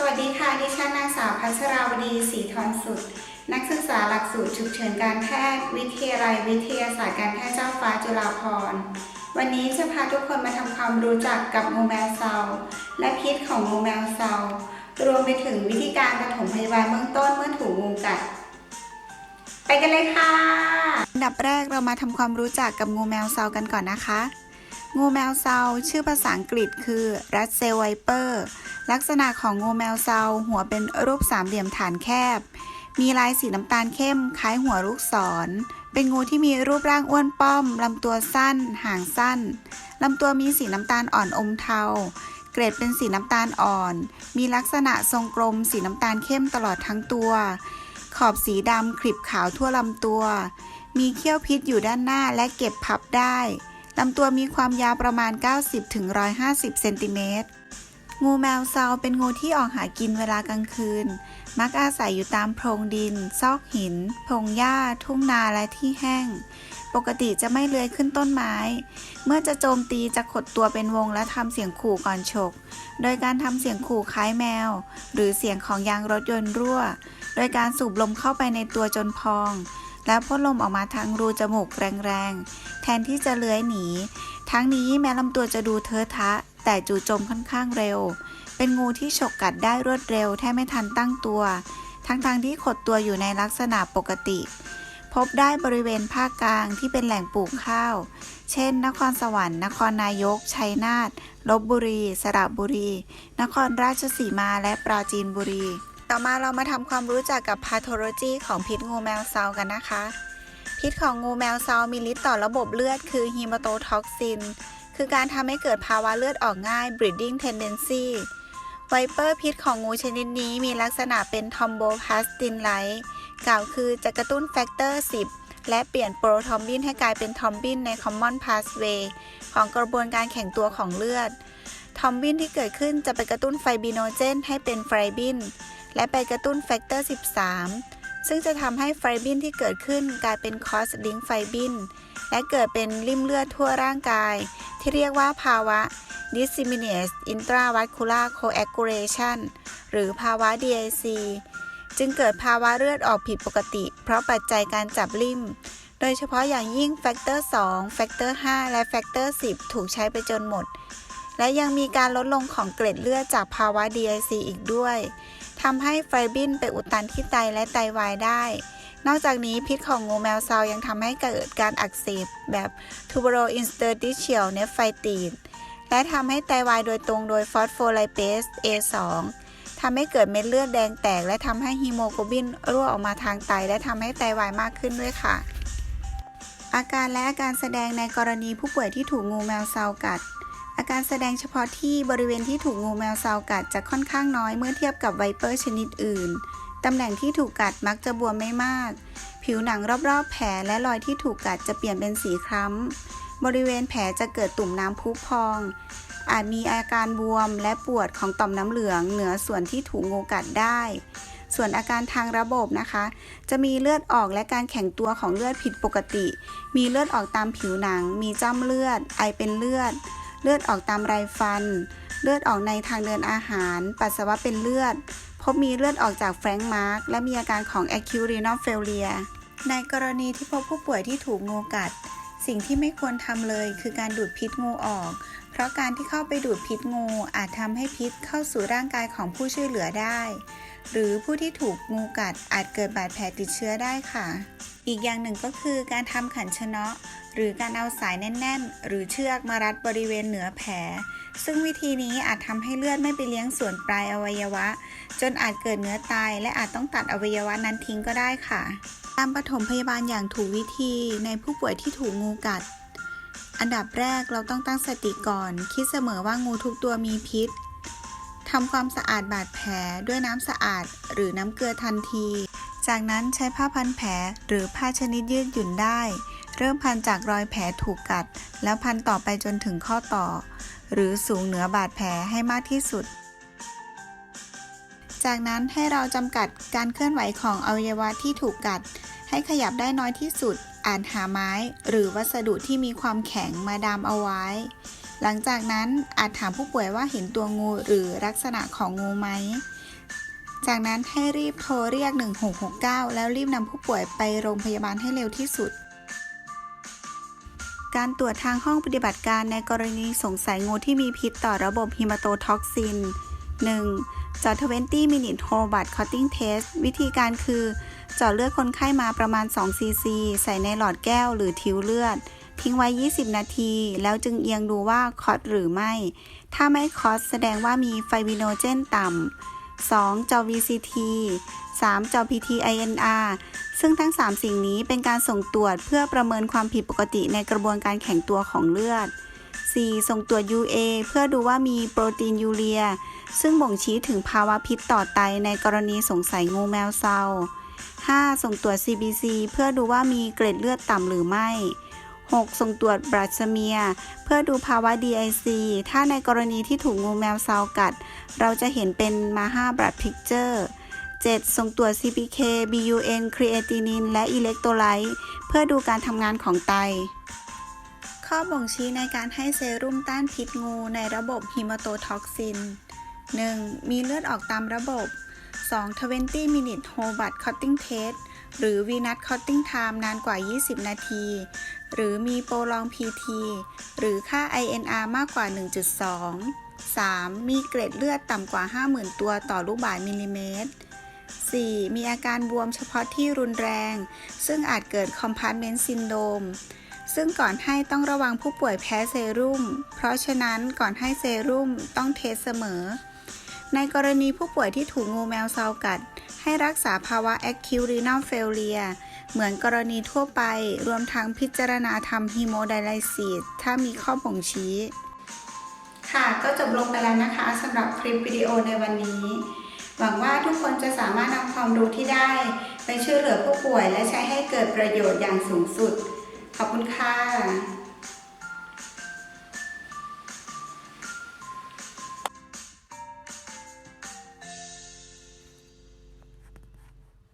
สวัสดีค่ะ ดิฉันนางสาวพัชราวดีศรีทรสุด นักศึกษาหลักสูตรฉุกเฉินการแพทย์ วิทยาลัยวิทยาศาสตร์การแพทย์เจ้าฟ้าจุฬาภรณ์วันนี้จะพาทุกคนมาทำความรู้จักกับงูแมวเซาและพิษของงูแมวเซารวมไปถึงวิธีการปฐมพยาบาลเบื้องต้นเมื่อถูกงูกัด ไปกันเลยค่ะ อันดับแรกเรามาทำความรู้จักกับงูแมวเซากันก่อนนะคะ งูแมวเซาชื่อภาษาอังกฤษคือ Rat s a i l Viper ลักษณะของงูแมวเซาหัวเป็นรูปสามเหลี่ยมฐานแคบ มีลายสีน้ำตาลเข้ม คล้ายหัวลูกศร เป็นงูที่มีรูปร่างอ้วนป้อม ลำตัวสั้น หางสั้น ลำตัวมีสีน้ำตาลอ่อนอมเทา เกรดเป็นสีน้ำตาลอ่อน มีลักษณะทรงกลม สีน้ำตาลเข้มตลอดทั้งตัว ขอบสีดำคลิบขาวทั่วลำตัว มีเขี้ยวพิษอยู่ด้านหน้าและเก็บพับได้ ลำตัวมีความยาวประมาณ 90-150 เซนติเมตร งูแมวเซาเป็นงูที่ออกหากินเวลากลางคืน มักอาศัยอยู่ตามโพรงดิน ซอกหิน พงหญ้า ทุ่งนาและที่แห้ง ปกติจะไม่เลื้อยขึ้นต้นไม้ เมื่อจะโจมตีจะขดตัวเป็นวงและทำเสียงขู่ก่อนฉก โดยการทำเสียงขู่คล้ายแมว หรือเสียงของยางรถยนต์รั่ว โดยการสูบลมเข้าไปในตัวจนพอง แล้วพ่นลมออกมาทางรูจมูกแรงๆ แทนที่จะเลื้อยหนี ทั้งนี้แม้ลำตัวจะดูเทอะทะ แต่จู่โจมค่อนข้างเร็ว เป็นงูที่ฉกกัดได้รวดเร็วแทบไม่ทันตั้งตัว ทั้งๆทที่ขดตัวอยู่ในลักษณะปกติ พบได้บริเวณภาคกลางที่เป็นแหล่งปลูกข้าว เช่น นครสวรรค์ นครนายก ชัยนาทลบบุรี สระบุรี นครราชสีมาและปราจีนบุรี ต่อมาเรามาทำความรู้จักกับพาโทโลจีของพิษงูแมวเซากันนะคะ พิษของงูแมวเซามีฤทธิ์ต่อระบบเลือดคือฮีมาโตท็อกซิน คือการทำให้เกิดภาวะเลือดออกง่าย breeding tendency ไวเปอร์พิษของงูชนิดนี้มีลักษณะเป็นทอมโบพลาสตินไลท์กล่าวคือจะกระตุ้นแฟกเตอร์ 10 และเปลี่ยนโปรทอมบินให้กลายเป็นทอมบินใน common pathway ของกระบวนการแข็งตัวของเลือด ทอมบินที่เกิดขึ้นจะไปกระตุ้นไฟบิโนเจนให้เป็นไฟบิน และไปกระตุ้นแฟกเตอร์ 13 ซึ่งจะทำให้ไฟบินที่เกิดขึ้นกลายเป็นคอสลิงไฟบินและเกิดเป็นริ่มเลือดทั่วร่างกาย ที่เรียกว่าภาวะ disseminated intravascular coagulation หรือภาวะ DIC จึงเกิดภาวะเลือดออกผิดปกติ เพราะปัจจัยการจับริ่ม โดยเฉพาะอย่างยิ่งแฟกเตอร์ 2 แฟกเตอร์ 5 และแฟกเตอร์ 10 ถูกใช้ไปจนหมด และยังมีการลดลงของเกล็ดเลือดจากภาวะ DIC อีกด้วย ทำให้ไฟบินไปอุดตันที่ไตและไตวายได้ นอกจากนี้พิษของงูแมวซาวยังทำให้เกิดการอักเสบแบบ tuberointerstitial nephritis และทำให้ไตวายโดยตรงโดยฟอสโฟไลเปส A2 ทำให้เกิดเม็ดเลือดแดงแตก และทำให้ฮีโมโกลบินรั่วออกมาทางไต และทำให้ไตวายมากขึ้นด้วยค่ะ อาการและอาการแสดงในกรณีผู้ป่วยที่ถูกงูแมวซาวกัด การแสดงเฉพาะที่บริเวณที่ถูกงูแมวเซากัดจะค่อนข้างน้อยเมื่อเทียบกับไวเปอร์ชนิดอื่น ตำแหน่งที่ถูกกัดมักจะบวมไม่มาก ผิวหนังรอบๆ แผลและรอยที่ถูกกัดจะเปลี่ยนเป็นสีคล้ำ บริเวณแผลจะเกิดตุ่มน้ำพุพอง อาจมีอาการบวมและปวดของต่อมน้ำเหลืองเหนือส่วนที่ถูกงูกัดได้ ส่วนอาการทางระบบนะคะ จะมีเลือดออกและการแข็งตัวของเลือดผิดปกติ มีเลือดออกตามผิวหนัง มีจ้ำเลือด ไอเป็นเลือด เลือดออกตามไรฟัน เลือดออกในทางเดินอาหาร ปัสสาวะเป็นเลือด พบมีเลือดออกจากแฟรงก์มาร์กและมีอาการของ acute renal failure ในกรณีที่พบผู้ป่วยที่ถูกงูกัด สิ่งที่ไม่ควรทำเลยคือการดูดพิษงูออก เพราะการที่เข้าไปดูดพิษงูอาจทำให้พิษเข้าสู่ร่างกายของผู้ช่วยเหลือได้ หรือผู้ที่ถูกงูกัดอาจเกิดบาดแผลติดเชื้อได้ค่ะ อีกอย่างหนึ่งก็คือการทำขันชนะหรือการเอาสายแน่น ๆ หรือเชือกมารัดบริเวณเหนือแผล ซึ่งวิธีนี้อาจทำให้เลือดไม่ไปเลี้ยงส่วนปลายอวัยวะ จนอาจเกิดเนื้อตายและอาจต้องตัดอวัยวะนั้นทิ้งก็ได้ค่ะ การปฐมพยาบาลอย่างถูกวิธีในผู้ป่วยที่ถูกงูกัด อันดับแรกเราต้องตั้งสติก่อน คิดเสมอว่างูทุกตัวมีพิษทำความสะอาดบาดแผลด้วยน้ำสะอาดหรือน้ำเกลือทันที จากนั้นใช้ผ้าพันแผลหรือผ้าชนิดยืดหยุ่นได้ เริ่มพันจากรอยแผลถูกกัด แล้วพันต่อไปจนถึงข้อต่อ หรือสูงเหนือบาดแผลให้มากที่สุด จากนั้นให้เราจำกัดการเคลื่อนไหวของอวัยวะที่ถูกกัด ให้ขยับได้น้อยที่สุด อาจหาไม้ หรือวัสดุที่มีความแข็งมาดามเอาไว้ หลังจากนั้นอาจถามผู้ป่วยว่าเห็นตัวงูหรือลักษณะของงูไหม จากนั้นให้รีบโทรเรียก 1669 แล้วรีบนำผู้ป่วยไปโรงพยาบาลให้เร็วที่สุด การตรวจทางห้องปฏิบัติการในกรณีสงสัยงูที่มีพิษต่อระบบฮิมาโตท็อกซิน 1. เจาะ20 minute whole blood clotting test วิธีการคือเจาะเลือดคนไข้มาประมาณ 2 ซีซี ใส่ในหลอดแก้วหรือทิวเลือด ทิ้งไว้ 20 นาที แล้วจึงเอียงดูว่าคอสหรือไม่ ถ้าไม่คอสแสดงว่ามีไฟบิโนเจนต่ำ 2. จอ VCT 3. จอ PT-INR ซึ่งทั้ง 3 สิ่งนี้เป็นการส่งตรวจเพื่อประเมินความผิดปกติในกระบวนการแข็งตัวของเลือด 4. ส่งตรวจ UA เพื่อดูว่ามีโปรตีนยูเรีย ซึ่งบ่งชี้ถึงภาวะพิษต่อไตในกรณีสงสัยงูแมวเซา 5. ส่งตรวจ CBC เพื่อดูว่ามีเกร็ดเลือดต่ำหรือไม่ 6. ส่งตรวจบรัสเมีย เพื่อดูภาวะ DIC ถ้าในกรณีที่ถูกงูแมวเซากัด เราจะเห็นเป็นมาห้าบรัดพิกเจอร์ 7. ส่งตรวจ CPK BUN ครีเอตินินและอิเล็กโทรไลต์เพื่อดูการทำงานของไต ข้อบ่งชี้ในการให้เซรุ่มต้านพิษงูในระบบฮิมโตท็อกซิน 1. มีเลือดออกตามระบบ 2. 20 minute whole blood clotting test หรือ venous clotting time นานกว่า 20 นาที หรือมีโปรลอง PT หรือค่า INR มากกว่า 1.2 3. มีเกร็ดเลือดต่ำกว่า 50,000 ตัวต่อลูกบาศก์มิลลิเมตร 4. มีอาการบวมเฉพาะที่รุนแรง ซึ่งอาจเกิด compartment syndrome ซึ่งก่อนให้ต้องระวังผู้ป่วยแพ้เซรุ่ม เพราะฉะนั้นก่อนให้เซรุ่มต้องเทสเสมอ ในกรณีผู้ป่วยที่ถูกงูแมวเซากัด ให้รักษาภาวะ acute renal failure เหมือนกรณีทั่วไป รวมทั้งพิจารณาทำฮีโมไดไลซิสถ้ามีข้อบ่งชี้ ค่ะก็จบลงไปแล้วนะคะสำหรับคลิปวิดีโอในวันนี้ หวังว่าทุกคนจะสามารถนำความรู้ที่ได้ ไปช่วยเหลือผู้ป่วยและใช้ให้เกิดประโยชน์อย่างสูงสุด ขอบคุณค่ะ